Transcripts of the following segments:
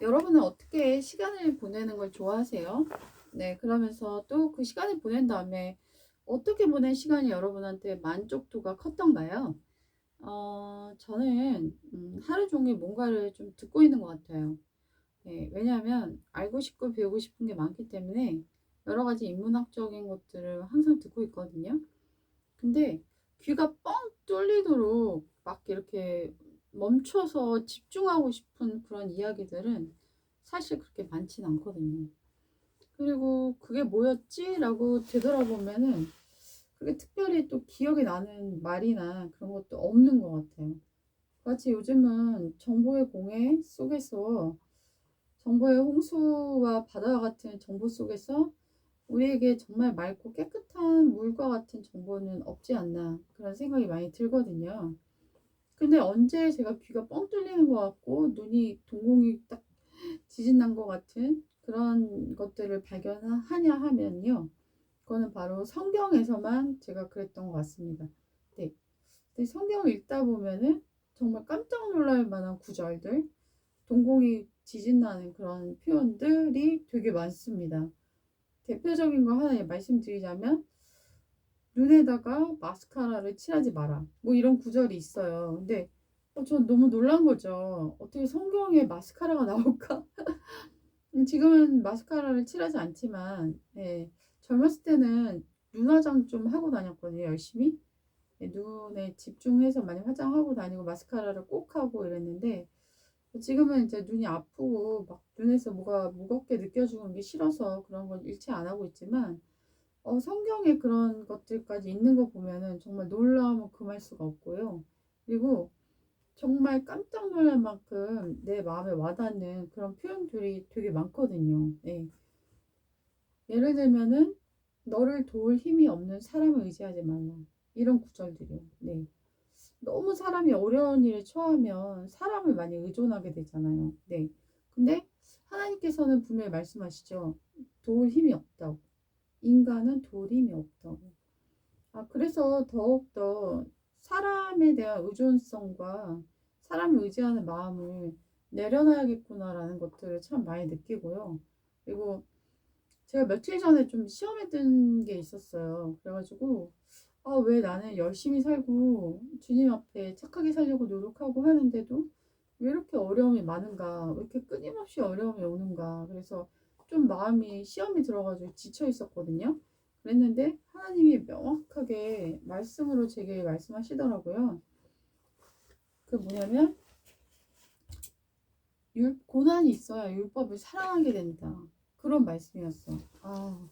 여러분은 어떻게 시간을 보내는 걸 좋아하세요? 네, 그러면서 또 그 시간을 보낸 다음에 어떻게 보낸 시간이 여러분한테 만족도가 컸던가요? 어, 저는 음, 하루 종일 뭔가를 좀 듣고 있는 것 같아요. 네, 왜냐하면 알고 싶고 배우고 싶은 게 많기 때문에 여러 가지 인문학적인 것들을 항상 듣고 있거든요. 근데 귀가 뻥 뚫리도록 막 이렇게 멈춰서 집중하고 싶은 그런 이야기들은 사실 그렇게 많진 않거든요. 그리고 그게 뭐였지? 라고 되돌아보면은 그게 특별히 또 기억이 나는 말이나 그런 것도 없는 것 같아요. 같이 요즘은 정보의 공해 속에서 정보의 홍수와 바다와 같은 정보 속에서 우리에게 정말 맑고 깨끗한 물과 같은 정보는 없지 않나 그런 생각이 많이 들거든요. 근데 언제 제가 귀가 뻥 뚫리는 것 같고 눈이 동공이 딱 지진 난 것 같은 그런 것들을 발견하냐 하면요. 그거는 바로 성경에서만 제가 그랬던 것 같습니다. 네. 성경을 읽다 보면은 정말 깜짝 놀랄 만한 구절들, 동공이 지진 나는 그런 표현들이 되게 많습니다. 대표적인 거 하나 말씀드리자면 눈에다가 마스카라를 칠하지 마라. 뭐 이런 구절이 있어요. 근데 어, 전 너무 놀란 거죠. 어떻게 성경에 마스카라가 나올까? 지금은 마스카라를 칠하지 않지만 예, 젊었을 때는 눈 화장 좀 하고 다녔거든요. 열심히. 예, 눈에 집중해서 많이 화장하고 다니고 마스카라를 꼭 하고 이랬는데 지금은 이제 눈이 아프고 막 눈에서 뭐가 무겁게 느껴지는 게 싫어서 그런 건 일체 안 하고 있지만 어, 성경에 그런 것들까지 있는 거 보면은 정말 놀라우면 금할 수가 없고요. 그리고 정말 깜짝 놀랄 만큼 내 마음에 와닿는 그런 표현들이 되게 많거든요. 네. 예를 들면은 너를 도울 힘이 없는 사람을 의지하지 말라. 이런 구절들이요. 네. 너무 사람이 어려운 일에 처하면 사람을 많이 의존하게 되잖아요. 네. 근데 하나님께서는 분명히 말씀하시죠. 도울 힘이 없다고. 인간은 도울 힘이 없다고. 아, 그래서 더욱더 사람에 대한 의존성과 사람을 의지하는 마음을 내려놔야겠구나라는 것들을 참 많이 느끼고요. 그리고 제가 며칠 전에 좀 시험에 든게 있었어요. 그래가지고 아, 왜 나는 열심히 살고 주님 앞에 착하게 살려고 노력하고 하는데도 왜 이렇게 어려움이 많은가? 왜 이렇게 끊임없이 어려움이 오는가? 그래서 좀 마음이 시험이 들어가지고 지쳐 있었거든요. 그랬는데 하나님이 명확하게 말씀으로 제게 말씀하시더라고요. 그 뭐냐면 율, 고난이 있어야 율법을 사랑하게 된다. 그런 말씀이었어. 아,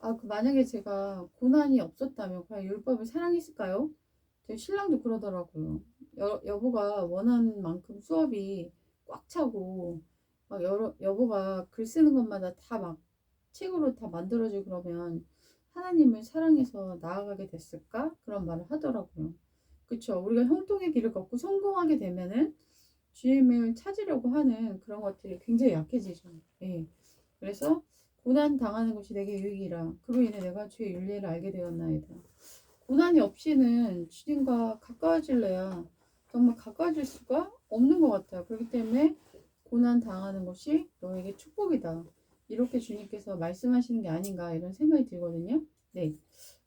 아, 그 만약에 제가 고난이 없었다면 과연 율법을 사랑했을까요? 제 신랑도 그러더라고요. 여, 여보가 원하는 만큼 수업이 꽉 차고 막 여러, 여보가 글 쓰는 것마다 다 막 책으로 다 만들어지고 그러면 하나님을 사랑해서 나아가게 됐을까? 그런 말을 하더라고요. 그쵸. 우리가 형통의 길을 걷고 성공하게 되면은 주님을 찾으려고 하는 그런 것들이 굉장히 약해지죠. 예. 그래서 고난 당하는 것이 내게 유익이라. 그로 인해 내가 주의 윤리를 알게 되었나이다. 고난이 없이는 주님과 가까워질래야 정말 가까워질 수가 없는 것 같아요. 그렇기 때문에 고난 당하는 것이 너에게 축복이다. 이렇게 주님께서 말씀하시는 게 아닌가 이런 생각이 들거든요. 네.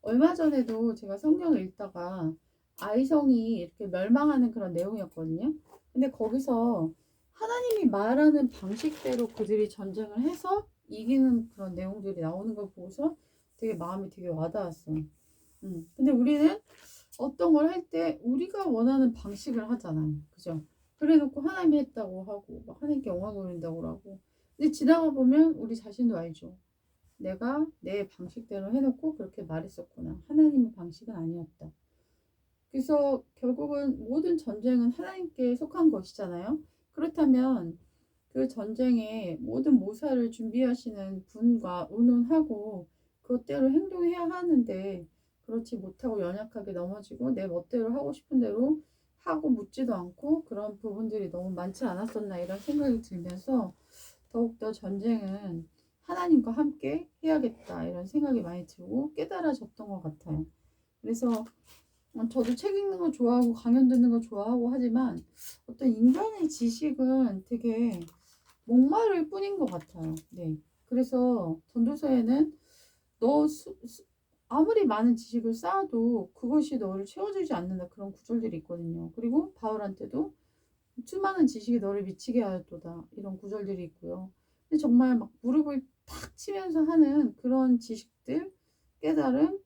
얼마 전에도 제가 성경을 읽다가 아이성이 이렇게 멸망하는 그런 내용이었거든요. 근데 거기서 하나님이 말하는 방식대로 그들이 전쟁을 해서 이기는 그런 내용들이 나오는 걸 보고서 되게 마음이 되게 와닿았어요. 음. 근데 우리는 어떤 걸 할 때 우리가 원하는 방식을 하잖아요. 그죠? 그래 놓고 하나님이 했다고 하고, 막 하나님께 영광 돌린다고 하고. 근데 지나가 보면 우리 자신도 알죠. 내가 내 방식대로 해놓고 그렇게 말했었구나. 하나님의 방식은 아니었다. 그래서 결국은 모든 전쟁은 하나님께 속한 것이잖아요. 그렇다면 그 전쟁에 모든 모사를 준비하시는 분과 의논하고 그것대로 행동해야 하는데 그렇지 못하고 연약하게 넘어지고 내 멋대로 하고 싶은 대로 하고 묻지도 않고 그런 부분들이 너무 많지 않았었나 이런 생각이 들면서 더욱더 전쟁은 하나님과 함께 해야겠다 이런 생각이 많이 들고 깨달아졌던 것 같아요. 그래서 저도 책 읽는 거 좋아하고 강연 듣는 거 좋아하고 하지만 어떤 인간의 지식은 되게 목마를 뿐인 것 같아요. 네. 그래서 전도서에는 너 수, 수- 아무리 많은 지식을 쌓아도 그것이 너를 채워주지 않는다 그런 구절들이 있거든요. 그리고 바울한테도 수많은 지식이 너를 미치게 하였도다 이런 구절들이 있고요. 근데 정말 막 무릎을 탁 치면서 하는 그런 지식들, 깨달음,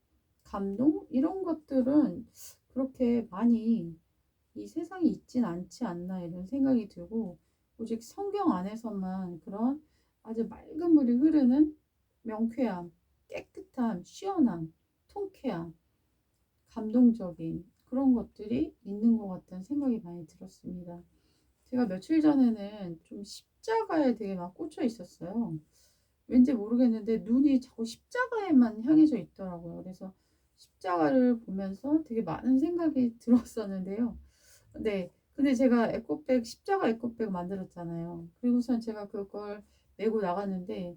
감동 이런 것들은 그렇게 많이 이 세상에 있진 않지 않나 이런 생각이 들고 오직 성경 안에서만 그런 아주 맑은 물이 흐르는 명쾌함, 깨끗함, 시원함, 통쾌함, 감동적인 그런 것들이 있는 것 같다는 생각이 많이 들었습니다. 제가 며칠 전에는 좀 십자가에 되게 막 꽂혀 있었어요. 왠지 모르겠는데 눈이 자꾸 십자가에만 향해져 있더라고요. 그래서 십자가를 보면서 되게 많은 생각이 들었었는데요. 네. 근데 제가 에코백, 십자가 에코백 만들었잖아요. 그리고선 제가 그걸 메고 나갔는데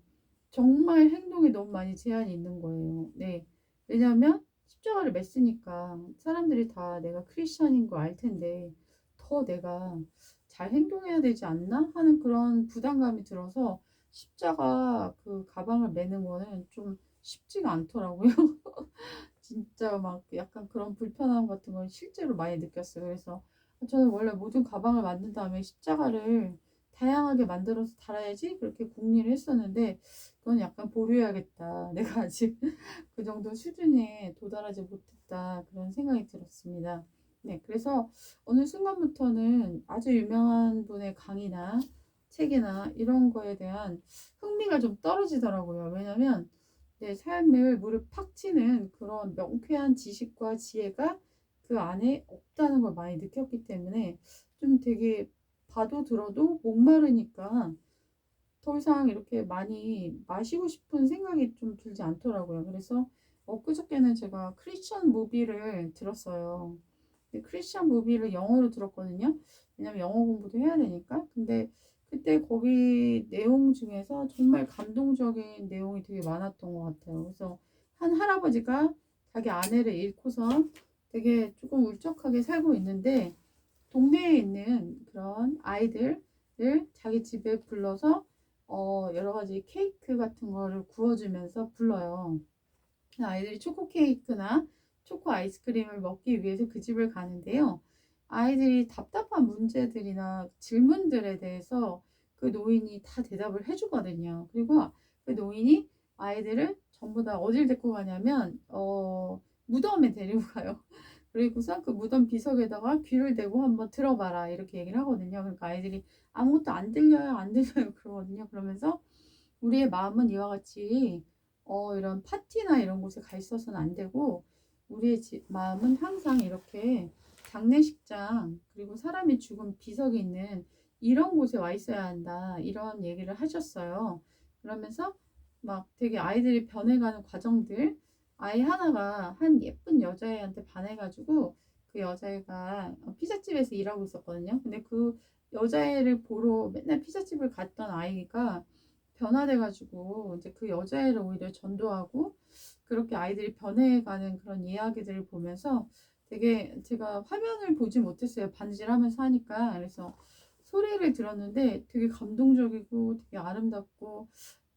정말 행동에 너무 많이 제한이 있는 거예요. 네. 왜냐면 십자가를 맸으니까 사람들이 다 내가 크리스천인 거알 텐데 더 내가 잘 행동해야 되지 않나 하는 그런 부담감이 들어서 십자가 그 가방을 매는 거는 좀 쉽지가 않더라고요. 진짜 막 약간 그런 불편함 같은 걸 실제로 많이 느꼈어요. 그래서 저는 원래 모든 가방을 만든 다음에 십자가를 다양하게 만들어서 달아야지 그렇게 궁리를 했었는데 그건 약간 보류해야겠다. 내가 아직 그 정도 수준에 도달하지 못했다. 그런 생각이 들었습니다. 네, 그래서 어느 순간부터는 아주 유명한 분의 강의나 책이나 이런 거에 대한 흥미가 좀 떨어지더라고요. 왜냐면 내 삶을 무릎 팍 치는 그런 명쾌한 지식과 지혜가 그 안에 없다는 걸 많이 느꼈기 때문에 좀 되게 봐도 들어도 목마르니까 더 이상 이렇게 많이 마시고 싶은 생각이 좀 들지 않더라고요. 그래서 엊그저께는 제가 크리스천 무비를 들었어요. 크리스천 무비를 영어로 들었거든요. 왜냐면 영어 공부도 해야 되니까. 근데 그때 거기 내용 중에서 정말 감동적인 내용이 되게 많았던 것 같아요. 그래서 한 할아버지가 자기 아내를 잃고선 되게 조금 울적하게 살고 있는데 동네에 있는 그런 아이들을 자기 집에 불러서 어, 여러 가지 케이크 같은 거를 구워주면서 불러요. 아이들이 초코 케이크나 초코 아이스크림을 먹기 위해서 그 집을 가는데요. 아이들이 답답한 문제들이나 질문들에 대해서 그 노인이 다 대답을 해주거든요. 그리고 그 노인이 아이들을 전부 다 어딜 데리고 가냐면 어, 무덤에 데리고 가요. 그리고서 그 무덤 비석에다가 귀를 대고 한번 들어봐라 이렇게 얘기를 하거든요. 그러니까 아이들이 아무것도 안 들려요, 안 들려요 그러거든요. 그러면서 우리의 마음은 이와 같이 어, 이런 파티나 이런 곳에 가 있어서는 안 되고 우리의 지, 마음은 항상 이렇게 장례식장 그리고 사람이 죽은 비석이 있는 이런 곳에 와 있어야 한다 이런 얘기를 하셨어요. 그러면서 막 되게 아이들이 변해가는 과정들 아이 하나가 한 예쁜 여자애한테 반해가지고 그 여자애가 피자집에서 일하고 있었거든요. 근데 그 여자애를 보러 맨날 피자집을 갔던 아이가 변화돼가지고 이제 그 여자애를 오히려 전도하고 그렇게 아이들이 변해가는 그런 이야기들을 보면서 되게 제가 화면을 보지 못했어요. 반질하면서 하니까. 그래서 소리를 들었는데 되게 감동적이고 되게 아름답고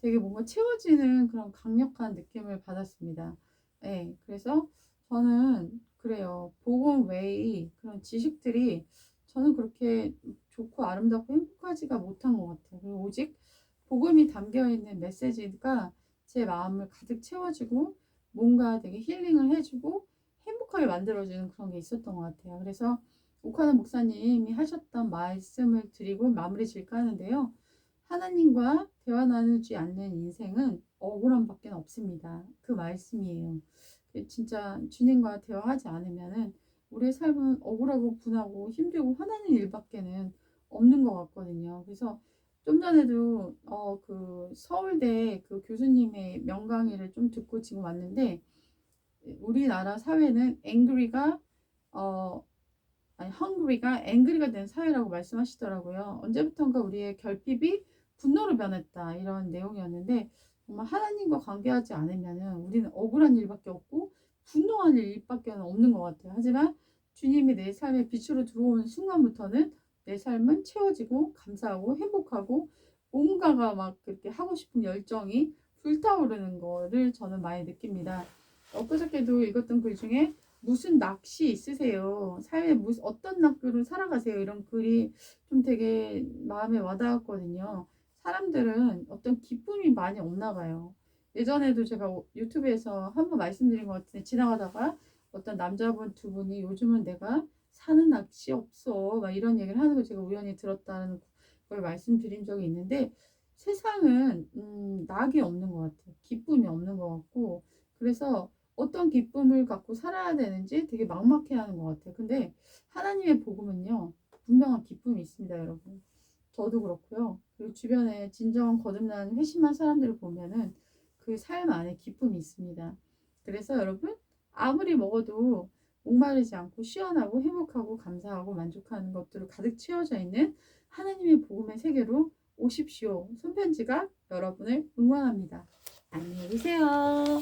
되게 뭔가 채워지는 그런 강력한 느낌을 받았습니다. 네, 그래서 저는 그래요. 복음 외의 그런 지식들이 저는 그렇게 좋고 아름답고 행복하지가 못한 것 같아요. 그리고 오직 복음이 담겨 있는 메시지가 제 마음을 가득 채워주고 뭔가 되게 힐링을 해주고 행복하게 만들어주는 그런 게 있었던 것 같아요. 그래서 오카나 목사님이 하셨던 말씀을 드리고 마무리 질까 하는데요. 하나님과 대화 나누지 않는 인생은 억울함밖에 없습니다. 그 말씀이에요. 진짜 주님과 대화하지 않으면은 우리의 삶은 억울하고 분하고 힘들고 화나는 일밖에는 없는 것 같거든요. 그래서 좀 전에도 어 그 서울대 그 교수님의 명강의를 좀 듣고 지금 왔는데 우리나라 사회는 angry가 어 아니 hungry가 angry가 된 사회라고 말씀하시더라고요. 언제부턴가 우리의 결핍이 분노로 변했다 이런 내용이었는데 정말 하나님과 관계하지 않으면은 우리는 억울한 일밖에 없고 분노한 일밖에 없는 것 같아요. 하지만 주님이 내 삶에 빛으로 들어오는 순간부터는 내 삶은 채워지고 감사하고 행복하고 뭔가가 막 그렇게 하고 싶은 열정이 불타오르는 거를 저는 많이 느낍니다. 엊그저께도 읽었던 글 중에 무슨 낚시 있으세요? 삶에 무슨 어떤 낚시로 살아가세요? 이런 글이 좀 되게 마음에 와닿았거든요. 사람들은 어떤 기쁨이 많이 없나 봐요. 예전에도 제가 오- 유튜브에서 한번 말씀드린 것 같은데 지나가다가 어떤 남자분 두 분이 요즘은 내가 사는 낚시 없어 막 이런 얘기를 하는 걸 제가 우연히 들었다는 걸 말씀드린 적이 있는데 세상은 음, 낙이 없는 것 같아요. 기쁨이 없는 것 같고 그래서 어떤 기쁨을 갖고 살아야 되는지 되게 막막해하는 것 같아요. 근데 하나님의 복음은요 분명한 기쁨이 있습니다, 여러분. 저도 그렇고요. 그리고 주변에 진정 거듭난 회심한 사람들을 보면은 그 삶 안에 기쁨이 있습니다. 그래서 여러분 아무리 먹어도 목마르지 않고 시원하고 행복하고 감사하고 만족하는 것들로 가득 채워져 있는 하나님의 복음의 세계로 오십시오. 손편지가 여러분을 응원합니다. 안녕히 계세요.